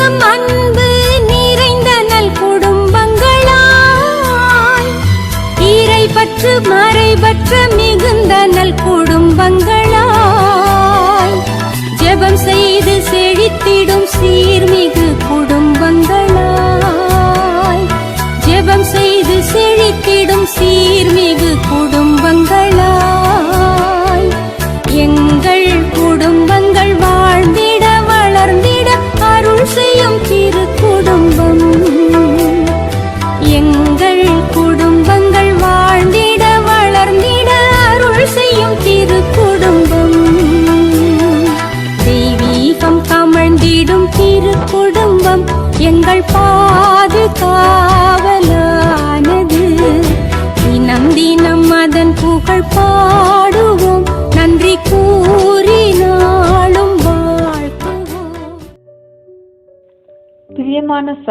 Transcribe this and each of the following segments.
பாசம் அன்பு நிறைந்த நல் குடும்பங்களாய். ஈரை பற்று மறைபற்ற மிகுந்த நல் குடும்பங்களாய்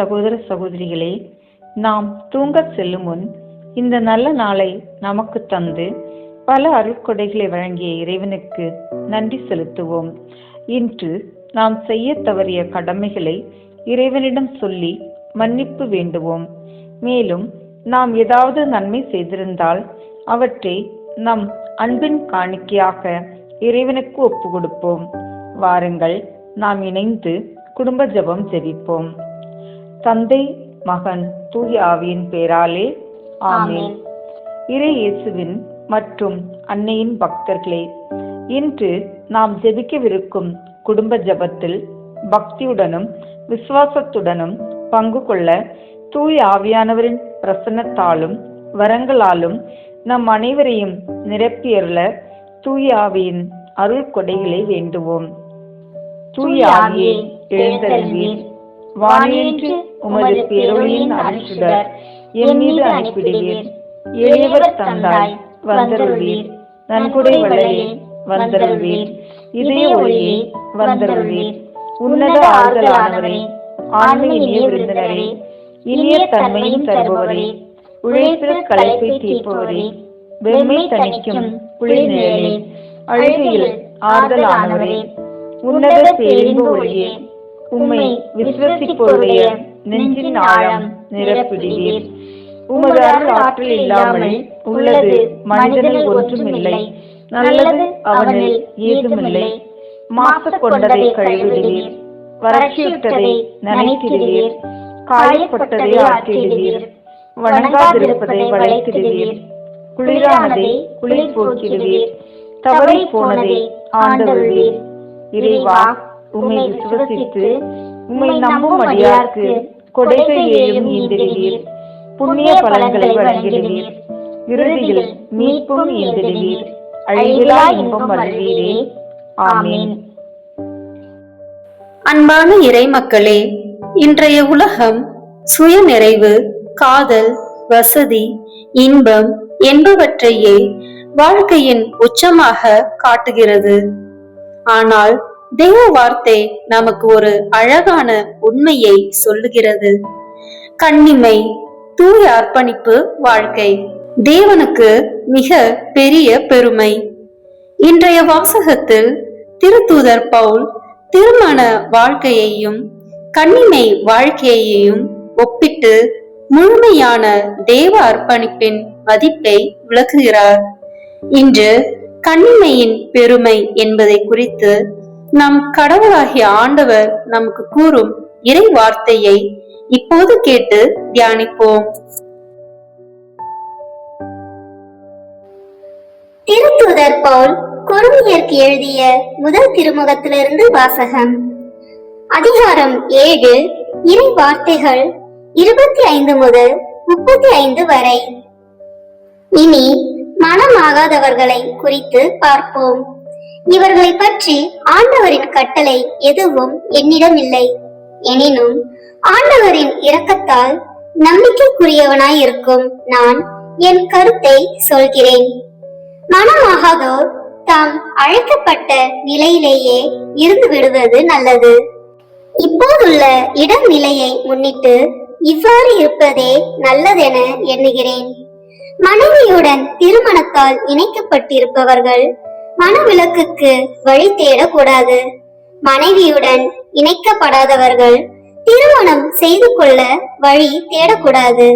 சகோதர சகோதரிகளே நாம் தூங்கச் செல்லும் முன் இந்த நல்ல நாளை நமக்கு தந்து பல அருட்கொடைகளை வழங்கிய இறைவனுக்கு நன்றி செலுத்துவோம். இன்று நாம் செய்ய தவறிய கடமைகளை இறைவனிடம் சொல்லி மன்னிப்பு வேண்டுவோம். மேலும் நாம் ஏதாவது நன்மை செய்திருந்தால் அவற்றை நம் அன்பின் காணிக்கையாக இறைவனுக்கு ஒப்பு கொடுப்போம். வாருங்கள் நாம் இணைந்து குடும்ப ஜெபம் ஜெபிப்போம். தந்தை மகன் தூய ஆவியின் பேராலே ஆமென். இறை இயேசுவின் மற்றும் அன்னையின் பக்தர்களே இன்று நாம் ஜெபிக்கவிருக்கும் குடும்ப ஜெபத்தில் பக்தியுடனும் விசுவாசத்துடனும் பங்கு கொள்ள தூய ஆவியானவரின் பிரசன்னத்தாலும் வரங்களாலும் நம் அனைவரையும் நிரப்பியருள தூய ஆவியின் அருள் கொடைகளை வேண்டுவோம். தூய ஆவியே எழுந்தருள்வீர் வானின்று உமது பேரொழியின் அருள்சுடர் என் மீது அனுப்பிடுவீர். எளியவர் தந்தாய் வந்தருள்வீர் நன்கொடை வளையே வந்தருள்வீர் இதய ஒளியே வந்தருள்வீர் உன்னத ஆறுதலானவரே ஆண்மை இனிய விருந்தினரே இனிய தன்மையும் தருபவரே உழைப்பில் களைப்பை தீர்ப்பவரே வெண்மை தணிக்கும் குளிர்நிழலே அழுகையில் ஆறுதலானவரே உன்னத பேரின்பு ஒளியே உம்மை விசுவசிப்போருடைய நெஞ்சின் ஆழம் நிரப்பிடுவீர் உமது அருள் ஆற்றல் இல்லாமல் உள்ளது மனிதனில் ஒன்றுமில்லை. நல்லது அவனில் ஏதுமில்லை. மாசு கொண்டதை கழுவிடுவீர் வறட்சியுற்றதை நனைத்திடுவீர் காயப்பட்டதை ஆற்றிடுவீர். வணங்காதிருப்பதை வளைத்திடுவீர். குளிரானதை குளிர் போக்கிடுவீர். தவறி போனதை ஆண்டருள்வீர். இறைவா உம்மை விசுவசித்து உம்மை நம்பும் அடியார்க்கு கொடைகள் ஏழும் ஈந்திடுவீர் புண்ணிய பலன்களை வழங்கிடுவீர். இறுதியில் மீட்பும் ஈந்திடுவீர் அழிவிலா இன்பம் அருள்வீரே. ஆமீன். அன்பான இறைமக்களே இன்றைய உலகம் சுயநிறைவு காதல் வசதி இன்பம் என்பவற்றையே வாழ்க்கையின் உச்சமாக காட்டுகிறது. ஆனால் தேவ வார்த்தை நமக்கு ஒரு அழகான உண்மையை சொல்லுகிறது. கண்ணிமை தூய அர்ப்பணிப்பு வாழ்க்கை தேவனுக்கு மிக பெரிய பெருமை. இன்றைய வாசகத்தில் திருத்தூதர் பவுல் திருமண வாழ்க்கையையும் கண்ணிமை வாழ்க்கையையும் ஒப்பிட்டு முழுமையான தேவ அர்ப்பணிப்பின் மதிப்பை விளக்குகிறார். இன்று கண்ணிமையின் பெருமை என்பதை குறித்து நம் கடவுளாகிய ஆண்டவர் நமக்கு கூறும் இறை வார்த்தையை இப்போது கேட்டு தியானிப்போம். திருத்துதர் பவுல் கொருமியருக்கு எழுதிய முதல் திருமுகத்திலிருந்து வாசகம். அதிகாரம் ஏழு இறை வார்த்தைகள் இருபத்தி ஐந்து முதல் முப்பத்தி ஐந்து வரை. இனி மனமாகாதவர்களை குறித்து பார்ப்போம். இவர்களை பற்றி ஆண்டவரின் கட்டளை எதுவும் என்னிடம் இல்லை எனினும் ஆண்டவரின் இரக்கத்தால் நம்பிக்கைக்குரியவனாய் இருக்கும் நான் என் கருத்தை சொல்கிறேன். மனமாகாதோர் தாம் அழைக்கப்பட்ட நிலையிலேயே இருந்து விடுவது நல்லது. இப்போதுள்ள இடம் நிலையை முன்னிட்டு இவ்வாறு இருப்பதே நல்லதென எண்ணுகிறேன். மனைவியுடன் திருமணத்தால் இணைக்கப்பட்டிருப்பவர்கள் மனவிலக்குக்கு வழி தேடக்கூடாது. மனைவியுடன் இணைக்கப்படாதவர்கள் திருமணம் செய்து கொள்ள வழி தேடக்கூடாது.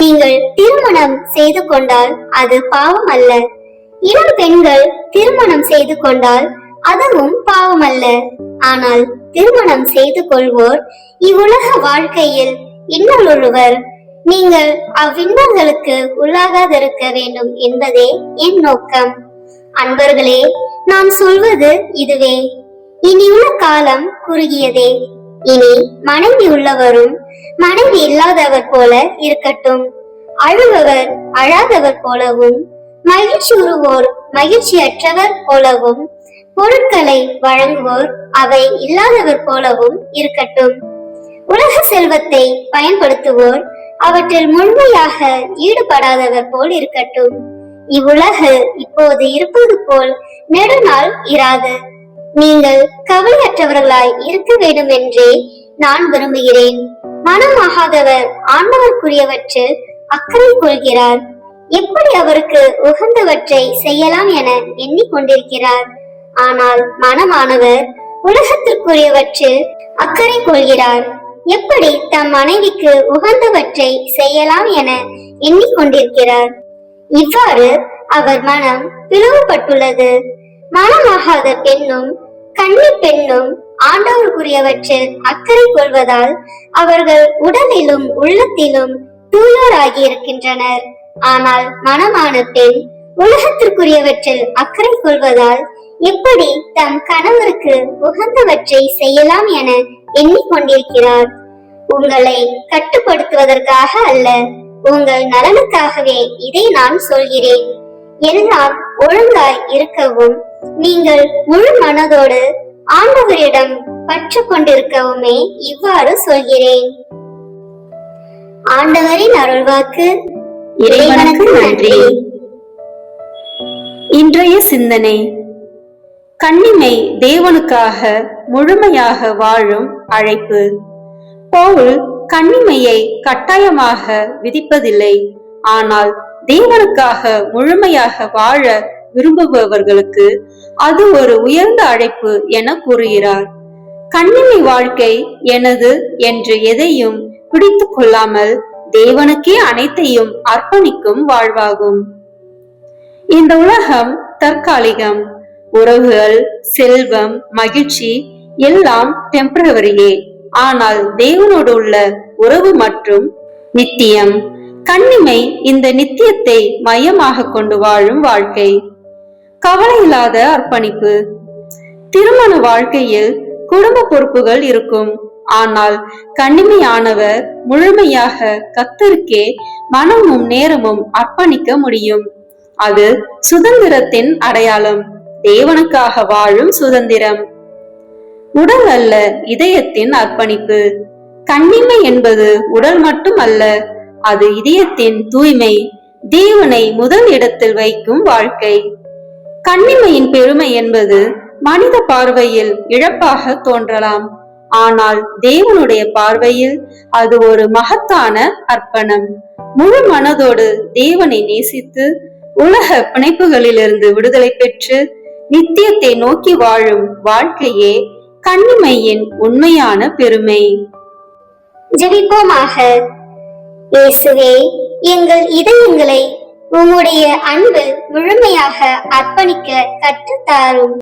நீங்கள் திருமணம் செய்து கொண்டால் அது பாவம் அல்ல. இளம் பெண்கள் திருமணம் செய்து கொண்டால் அதுவும் பாவம் அல்ல. ஆனால் திருமணம் செய்து கொள்வோர் இவ்வுலக வாழ்க்கையில் இன்னொருவர். நீங்கள் அவ்விண்ணங்களுக்கு உள்ளாகாதிருக்க வேண்டும் என்பதே என் நோக்கம். அன்பர்களே நான் சொல்வது இதுவே. இனியுள்ள காலம் குறுகியதே. இனி மனைவி உள்ளவரும் மனைவி இல்லாதவர் போல இருக்கட்டும். அழுபவர் அழாதவர் போலவும் மகிழ்ச்சி உருவோர் மகிழ்ச்சியற்றவர் போலவும் பொருட்களை வழங்குவோர் அவை இல்லாதவர் போலவும் இருக்கட்டும். உலக செல்வத்தை பயன்படுத்துவோர் அவற்றில் முழுமையாக ஈடுபடாதவர் போல் இருக்கட்டும். இவ்வுலகு இப்போது இருப்பது போல் நெடுநாள் இராது. நீங்கள் கவலையற்றவர்களாய் இருக்க வேண்டும் என்றே நான் விரும்புகிறேன். மனமாகாதவர் ஆண்டவர்க்குரியவற்றில் அக்கறை கொள்கிறார். எப்படி அவருக்கு உகந்தவற்றை செய்யலாம் என எண்ணிக்கொண்டிருக்கிறார் ஆனால் மனமானவர் உலகத்திற்குரியவற்றில் அக்கறை கொள்கிறார். எப்படி தம் மனைவிக்கு உகந்தவற்றை செய்யலாம் என எண்ணிக்கொண்டிருக்கிறார் இவ்வாறு அவர் மனம் பிளவுபட்டுள்ளது. மனமாகாத பெண்ணும் கன்னி பெண்ணும் ஆண்டவருக்குரியவற்றில் அக்கறை கொள்வதால் அவர்கள் உடலிலும் உள்ளத்திலும் தூயோராகி இருக்கின்றனர் ஆனால் மனமான பெண் உலகத்திற்குரியவற்றில் அக்கறை கொள்வதால் எப்படி தம் கணவருக்கு உகந்தவற்றை செய்யலாம் என எண்ணிக்கொண்டிருக்கிறார். உங்களை கட்டுப்படுத்துவதற்காக அல்ல உங்கள் நலனுக்காகவே இதை நான் சொல்கிறேன். எல்லாம் ஒழுங்காய் இருக்கவும் நீங்கள் முழு மனதோடு ஆண்டவரிடம் பற்று கொண்டிருக்கவுமே இவ்வாறு சொல்கிறேன். ஆண்டவரின் அருள்வாக்கு இறைவனுக்கு நன்றி. இன்றைய சிந்தனை. கண்ணிமை தேவனுக்காக முழுமையாக வாழும் அழைப்பு. பவுல் கண்ணிமையை கட்டாயமாக விதிப்பதில்லை. ஆனால் தேவனுக்காக முழுமையாக வாழ விரும்புபவர்களுக்கு அது ஒரு உயர்ந்த அழைப்பு என கூறுகிறார். கண்ணிமை வாழ்க்கை எனது என்று எதையும் பிடித்துக் கொள்ளாமல் தேவனுக்கே அனைத்தையும் அர்ப்பணிக்கும் வாழ்வாகும். இந்த உலகம் தற்காலிகம். உறவுகள் செல்வம் மகிழ்ச்சி எல்லாம் டெம்பரவரியே ஆனால் தேவனோடு உள்ள உறவு மற்றும் நித்தியம். கண்ணிமை இந்த நித்தியத்தை மையமாக கொண்டு வாழும் வாழ்க்கை. கவலை இல்லாத அர்ப்பணிப்பு. திருமண வாழ்க்கையில் குடும்ப பொறுப்புகள் இருக்கும். ஆனால் கண்ணிமையானவர் முழுமையாக கத்தருக்கே மனமும் நேரமும் அர்ப்பணிக்க முடியும். அது சுதந்திரத்தின் அடையாளம். தேவனுக்காக வாழும் சுதந்திரம். உடல் அல்ல இதயத்தின் அர்ப்பணிப்பு. கண்ணிமை என்பது உடல் மட்டும் அல்ல அது இதயத்தின் தூய்மை தேவனை முதல் இடத்தில் வைக்கும் வாழ்க்கை. கண்ணிமையின் பெருமை என்பது மனித பார்வையில் இழப்பாக தோன்றலாம் ஆனால் தேவனுடைய பார்வையில் அது ஒரு மகத்தான அர்ப்பணம். முழு மனதோடு தேவனை நேசித்து உலக பிணைப்புகளிலிருந்து விடுதலை பெற்று நித்தியத்தை நோக்கி வாழும் வாழ்க்கையே கண்ணிமையின் உண்மையான பெருமை. ஜெபிப்போமாக. இயேசுவே எங்கள் இதயங்களை உம்முடைய அன்பில் முழுமையாக அர்ப்பணிக்க கற்றுத்தாரும்.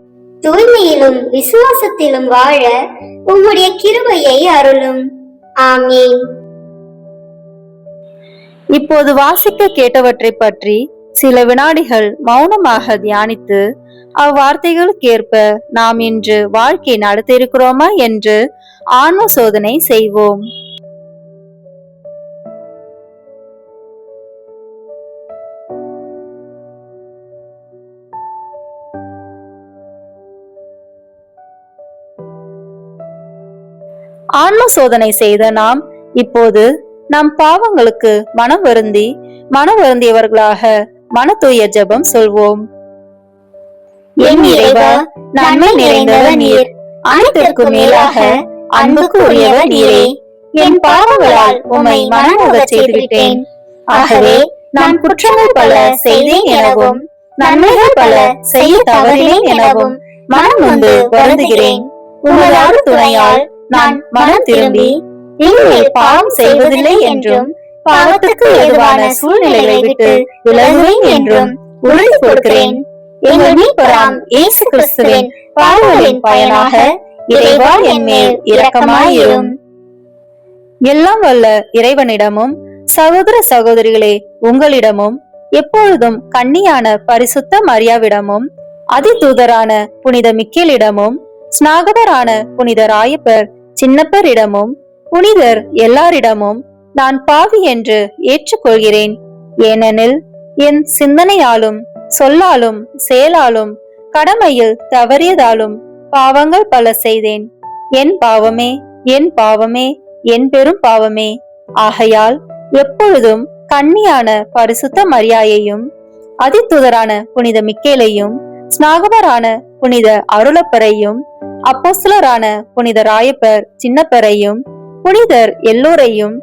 தூய்மையிலும் விசுவாசத்திலும் வாழ உம்முடைய கிருபையை அருளும். ஆமீன். இப்போது வாசிக்க கேட்டவற்றை பற்றி சில வினாடிகள் மௌனமாக தியானித்து அவ்வார்த்தைகளுக்கேற்ப நாம் இன்று வாழ்க்கை நடத்தியிருக்கிறோமா என்று ஆன்ம சோதனை செய்வோம். ஆன்ம சோதனை செய்த நாம் இப்போது நம் பாவங்களுக்கு மனம் வருந்தி மனம் வருந்தியவர்களாக மன தூய ஜபம் சொல்வோம். என் இறைவா நன்மை நிறைந்தவர் நீர். அனைத்திற்கும் மேலாக அன்புக்கு உரியவர் நீரே. என் பாவங்களால் உம்மை மனமுக செய்துவிட்டேன். ஆகவே நான் குற்றங்கள் பல செய்தேன் எனவும் நன்மைகள் பல செய்ய தவறினேன் எனவும் மனம் வந்து வருந்துகிறேன். உமது துணையால் நான் மனம் திரும்பி இனிமேல் பாவம் செய்வதில்லை என்றும் பாவத்துக்கு ஏதுவான சூழ்நிலையை விட்டு விலகுவேன் என்றும் உறுதி கொடுக்கிறேன். எங்கள் மீட்பராம் இயேசு கிறிஸ்துவின் பாவங்களின் பயனாக இறைவா என் மேல் இரக்கமாயிரும். எல்லாம் வல்ல இறைவனிடமும் சகோதர சகோதரிகளே உங்களிடமும் எப்பொழுதும் கண்ணியான பரிசுத்த மரியாவிடமும் அதி தூதரான புனித மிக்கேலிடமும் ஸ்நாகதரான புனித ராயப்பர் சின்னப்பரிடமும் புனிதர் எல்லாரிடமும் நான் பாவி என்று ஏற்றுக்கொள்கிறேன். ஏனெனில் என் சிந்தனையாலும் சொல்லாலும் செயலாலும் கடமையில் தவறியதாலும் பாவங்கள் பல செய்தேன். என் பாவமே என் பாவமே என் பெரும் பாவமே. ஆகையால் எப்பொழுதும் கண்ணியான பரிசுத்த மரியாயையும் அதித்துதரான புனித மிக்கேலையும் ஸ்நாகவரான புனித அருளப்பரையும் அப்போஸ்தலரான புனித ராயப்பர் சின்னப்பரையும் புனிதர் எல்லோரையும்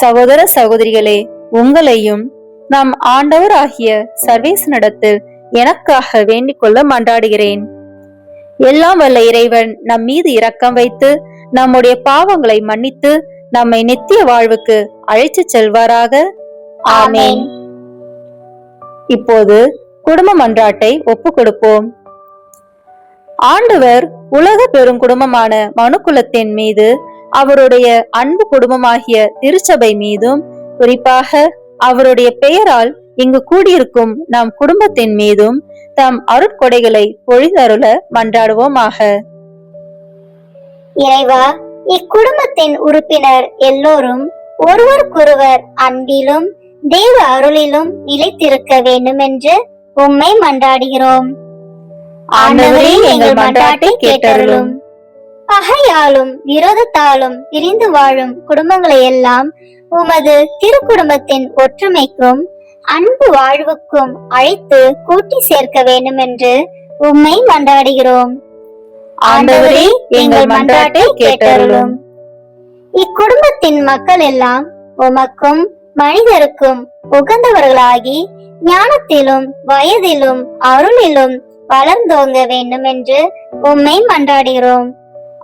சகோதர சகோதரிகளே உங்களையும் நம் ஆண்டவர் ஆகிய சர்வேசனிடத்தில் எனக்காக வேண்டிக் கொள்ள மன்றாடுகிறேன். எல்லாம் வல்ல இறைவன் நம் மீது இரக்கம் வைத்து நம்முடைய பாவங்களை மன்னித்து நம்மை நித்திய வாழ்வுக்கு அழைத்து செல்வாராக. ஆமேன். இப்போது குடும்ப மன்றாட்டை ஒப்பு கொடுப்போம். ஆண்டவர் உலக பெருங்குடும்பமான மனுக்குலத்தின் மீது அவருடைய அன்பு குடும்பமாகிய திருச்சபை மீதும் குறிப்பாக அவருடைய பெயரால் இங்கு கூடியிருக்கும் நம் குடும்பத்தின் மீதும் தம் அருட்கொடைகளை பொழிதருள மன்றாடுவோமாக. இறைவா இக்குடும்பத்தின் உறுப்பினர் எல்லோரும் ஒருவருக்கொருவர் அன்பிலும் தேவ அருளிலும் நிலைத்திருக்க வேண்டும் என்று உம்மை மன்றாடுகிறோம். ஆண்டவரே எங்கள் மன்றாட்டை கேட்டருளும். பகையாலும் விரோதத்தாலும் பிரிந்து வாழும் குடும்பங்களை எல்லாம் உமது திருக்குடும்பத்தின் ஒற்றுமைக்கும் அன்பு வாழ்வுக்கும் அழைத்து கூட்டி சேர்க்க வேண்டும் என்று உம்மை மன்றாடுகிறோம். ஆண்டவரே எங்கள் மன்றாட்டை கேட்டருளும். இக்குடும்பத்தின் மக்கள் எல்லாம் உமக்கும் மனிதருக்கும் உகந்தவர்களாகி ஞானத்திலும் வயதிலும் அருளிலும் வளர்ந்தோங்க வேண்டும் என்று உம்மை மன்றாடுகிறோம்.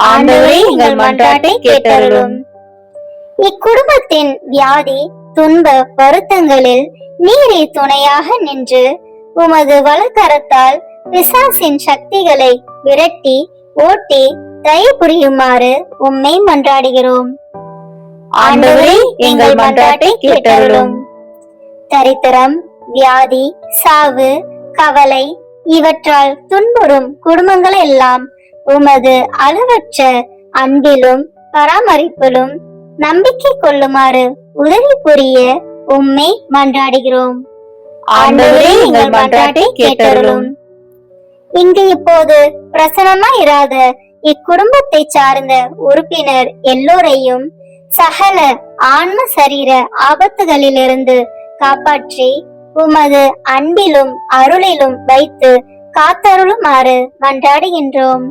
ஆண்டவரே எங்கள் மன்றாட்டை கேட்டருளும். இக்குடும்பத்தின் வியாதி துன்ப வருத்தங்களில் நீரே துணையாக நின்று உமது வலக்கரத்தால் பிசாசின் சக்திகளை விரட்டி ஓட்டி தயவு புரியுமாறு உம்மை மன்றாடுகிறோம். ஆண்டவரே எங்கள் மன்றாட்டை கேட்டருளும். தரித்திரம் வியாதி சாவு கவலை இவற்றால் துன்புறும் குடும்பங்கள் எல்லாம் உமது அளவற்ற அன்பிலும் பராமரிப்பிலும் நம்பிக்கை கொள்ளுமாறு உதவி புரிய உம்மை மன்றாடுகிறோம். ஆண்டவரே எங்கள் மன்றாட்டை கேட்டருளும். இங்கு இப்போது பிரசனமா இராத இக்குடும்பத்தை சார்ந்த உறுப்பினர் எல்லோரையும் சகல ஆன்ம சரீர ஆபத்துகளிலிருந்து காப்பாற்றி உமது அன்பிலும் அருளிலும் வைத்து காத்தருளுமாறு மன்றாடுகின்றோம்.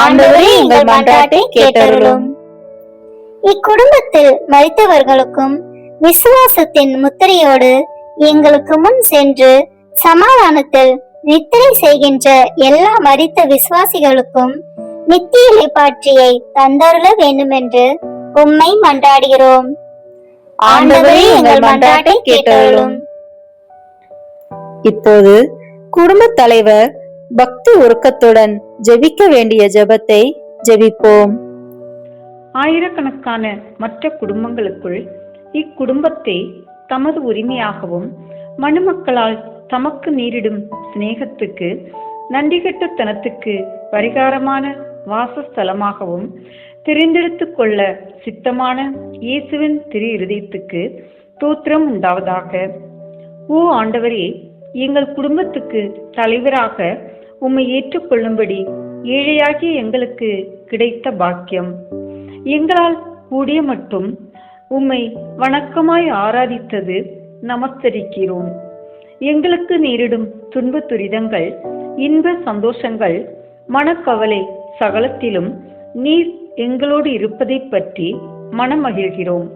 ஆண்டவரே எங்கள் மன்றாட்டை கேட்டருளும். இக்குடும்பத்தில் மரித்தவர்களுக்கும் விசுவாசத்தின் முத்திரையோடு எங்களுக்கு முன் சென்று சமாதானத்தில் நித்திரை செய்கின்ற எல்லா மரித்த விசுவாசிகளுக்கும் நித்திய இலைப்பாற்றியை தந்தருள வேண்டுமென்று உம்மை மன்றாடுகிறோம். ஆண்டவரே எங்கள் மன்றாட்டை கேட்டருளும். இப்போது குடும்பத் தலைவர் பக்தி உருக்கத்துடன் ஜெபிக்க வேண்டிய ஜெபத்தை ஜெபிப்போம். ஆயிரக்கணக்கான மற்ற குடும்பங்களுக்குள் இக்குடும்பத்தை தமது உரிமையாகவும் மணமக்களால் தமக்கு நேரிடும் சிநேகத்துக்கு நன்றிகெட்டத்தனத்துக்கு பரிகாரமான வாசஸ்தலமாகவும் தெரிந்தெடுத்து கொள்ள சித்தமான இயேசுவின் திரு இருதயத்துக்கு தோத்திரம் உண்டாவதாக. ஓ ஆண்டவரே எங்கள் குடும்பத்துக்கு தலைவராக உம்மை ஏற்றுக்கொள்ளும்படி ஏழையாகிய எங்களுக்கு கிடைத்த பாக்கியம். எங்களால் கூடிய மட்டும் உம்மை வணக்கமாய் ஆராதித்தது நமஸ்தரிக்கிறோம். எங்களுக்கு நேரிடும் துன்ப துரிதங்கள் இன்ப சந்தோஷங்கள் மனக்கவலை சகலத்திலும் நீர் எங்களோடு இருப்பதைப் பற்றி மனமகிழ்கிறோம்.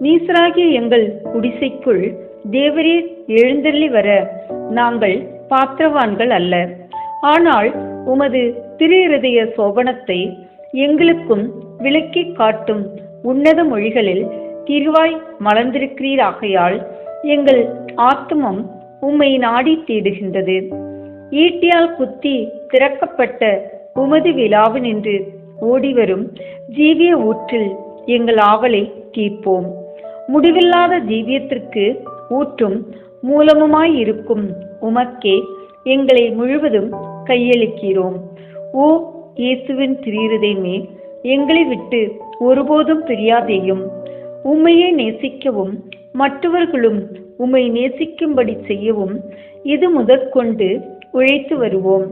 நீசராகிய எங்கள் குடிசைக்குள் தேவரே எழுந்தள்ளி வர நாங்கள் பாத்திரவான்கள் அல்ல. ஆனால் உமது திரு சோபனத்தை எங்களுக்கும் விளக்கி காட்டும் உன்னத மொழிகளில் திருவாய் மலர்ந்திருக்கிறீராகையால் எங்கள் ஆத்மம் உம்மை நாடி தேடுகின்றது. ஈட்டியால் குத்தி திறக்கப்பட்ட உமது விழாவு நின்று ஓடிவரும் ஜீவிய ஊற்றில் எங்கள் ஆவலை தீர்ப்போம். முடிவில்லாத ஜீவியத்திற்கு ஊற்றும் மூலமுமாயிருக்கும் உமக்கே எங்களை முழுவதும் கையளிக்கிறோம். ஓ இயேசுவின் திரியுதயமே எங்களை விட்டு ஒருபோதும் பிரியாதேயும். உம்மையே நேசிக்கவும் மற்றவர்களும் உம்மை நேசிக்கும்படி செய்யவும் இது முதற்கொண்டு உழைத்து வருவோம்.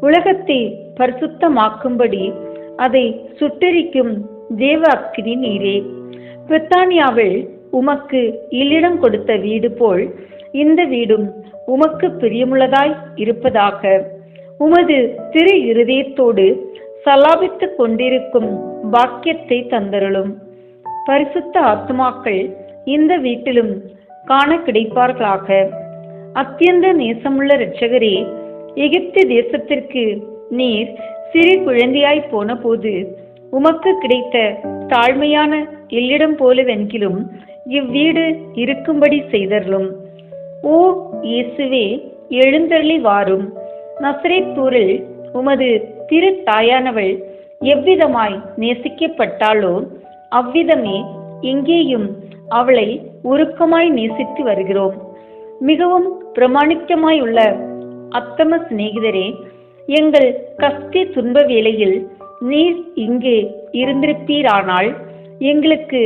உலகத்தை பரிசுத்தமாக்கும்படி அதை சுட்டரிக்கும் தேவ அக்கினி நீரே. பிரித்தானியாவில் உமக்கு இல்லிடம் கொடுத்த வீடு போல் இந்த வீடும் உமக்கு பிரியமுள்ளதாய் இருப்பதாக. உமது திரு இருதயத்தோடு சலாபித்துக் கொண்டிருக்கும் பாக்கியத்தை தந்தருளும். பரிசுத்த ஆத்மாக்கள் இந்த வீட்டிலும் காண கிடைப்பார்களாக. அத்தியந்த நேசமுள்ள இரட்சகரே எகிப்து தேசத்திற்கு நீர் சிறு குழந்தையாய் போன போது உமக்கு கிடைத்த தாழ்மையான எல்லிடம் போலவென்கிலும் இவ்வீடு இருக்கும்படி செய்தருளும். ஓ இயேசுவே எழுந்தருளி வாரும். நசரேத்தூரில் உமது திரு தாயானவள் எவ்விதமாய் நேசிக்கப்பட்டாளோ அவ்விதமே இங்கேயும் அவளை உருக்கமாய் நேசித்து வருகிறோம். மிகவும் பிரமாணிக்கமாய் உள்ள அத்தம சிநேகிதரே எங்கள் கஷ்டி துன்ப வேளையில் நீர் இங்கே இருந்திருப்பீரானால் எங்களுக்கு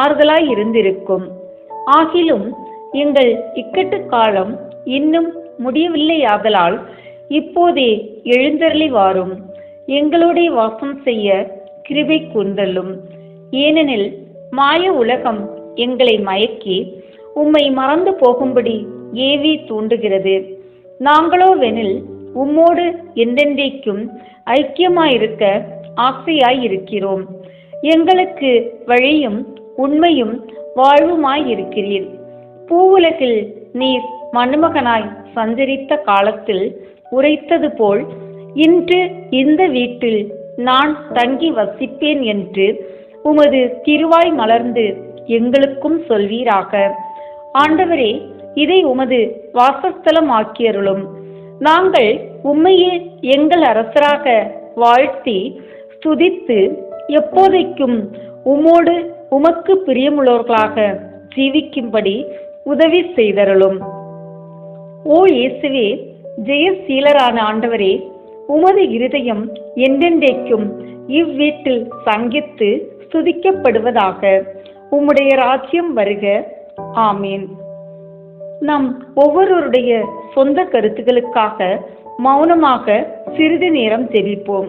ஆறுதலாய் இருந்திருக்கும். ஆகிலும் எங்கள் இக்கட்டு காலம் இன்னும் முடியவில்லையாதலால் இப்போதே எழுந்தருளி வாரும். எங்களோடே வாசம் செய்ய கிருபை கூர்ந்தள்ளும் ஏனெனில் மாய உலகம் எங்களை மயக்கி உம்மை மறந்து போகும்படி ஏவி தூண்டுகிறது. நாங்களோ வெனில் உம்மோடு என்றென்றைக்கும் ஐக்கியமாயிருக்க ஆசையாயிருக்கிறோம். எங்களுக்கு வழியும் உண்மையும் வாழ்வுமாய் இருக்கிறீர் பூவுலகில் நீர் மணுமகனாய் சஞ்சரித்த காலத்தில் உரைத்தது போல் இன்று இந்த வீட்டில் நான் தங்கி வசிப்பேன் என்று உமது திருவாய் மலர்ந்து எங்களுக்கும் சொல்வீராக. ஆண்டவரே இதை உமது வாசஸ்தலம் ஆக்கியருளும் நாங்கள் உம்மையே எங்கள் அரசராக வாழ்த்தி துதித்து எப்போதைக்கும் உமோடு உமக்கு பிரியமுள்ளவர்களாக ஜீவிக்கும்படி உதவி செய்தருளும். ஓ இயேசுவே ஜெயசீலரான ஆண்டவரே உமது இருதயம் என்றென்றைக்கும் இவ்வீட்டில் சங்கித்து துதிக்கப்படுவதாக உம்முடைய ராஜ்யம் வருக. ஆமீன். நம் ஒவ்வொருவருடைய சொந்த கருத்துக்களுக்காக மௌனமாக சிறிது நேரம் தெரிவிப்போம்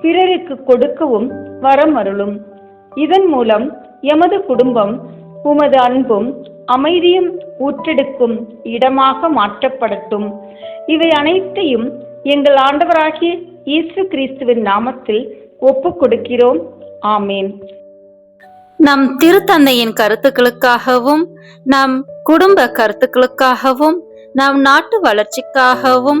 பிறருக்கு கொடுக்கவும் வரம் அருளும் இதன் மூலம் எமது குடும்பம் உமது அன்பும் அமைதியும் ஊற்றெடுக்கும் இடமாக மாற்றப்படட்டும். இவை அனைத்தையும் எங்கள் ஆண்டவராகிய இயேசு கிறிஸ்துவின் நாமத்தில் ஒப்புக் கொடுக்கிறோம். ஆமேன். நம் திருத்தந்தையின் கருத்துக்களுக்காகவும் நம் குடும்ப கருத்துக்களுக்காகவும் நம் நாட்டு வளர்ச்சிக்காகவும்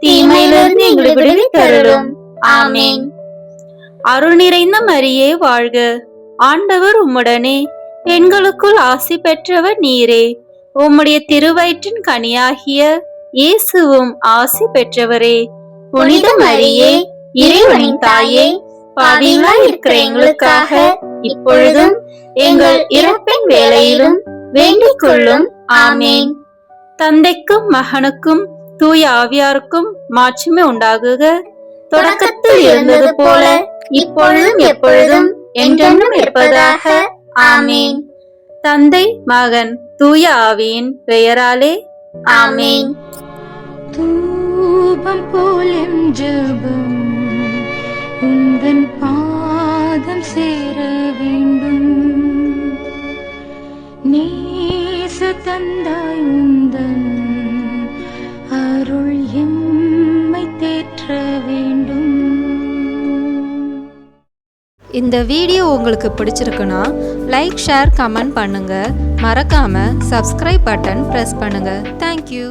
தீமையிலிருந்து எங்களை விடுவித்தருளும் ஆமேன். அருள் நிறைந்த மரியே வாழ்க. ஆண்டவர் உம்முடனே. பெண்களுக்குள் ஆசி பெற்றவர் நீரே. உம்முடைய திருவயிற்றின் கனியாகிய இயேசுவும் ஆசி பெற்றவரே. புனித மரியே இறைவனின் தாயே பாவிகளாய் இருக்கிற எங்களுக்காக இப்பொழுதும் எங்கள் இறப்பின் வேலையிலும் வேண்டிக் கொள்ளும். ஆமேன். தந்தைக்கும் மகனுக்கும் தூய ஆவியாருக்கும் மாட்சிமை உண்டாகுக. தொடக்கத்தில் இருந்தது போல இப்பொழுதும் எப்பொழுதும் என்றென்றும் இருப்பதாக. ஆமீன். தந்தை மகன் தூய ஆவியின் பெயராலே ஆமீன். தூபம் போலும் ஜெபம் உந்தன் பாதம் சேர வேண்டும். நேச தந்தாயும் வேண்டும். இந்த வீடியோ உங்களுக்கு பிடிச்சிருக்குன்னா லைக் ஷேர் கமெண்ட் பண்ணுங்க. மறக்காம சப்ஸ்கிரைப் பட்டன் ப்ரெஸ் பண்ணுங்க. Thank you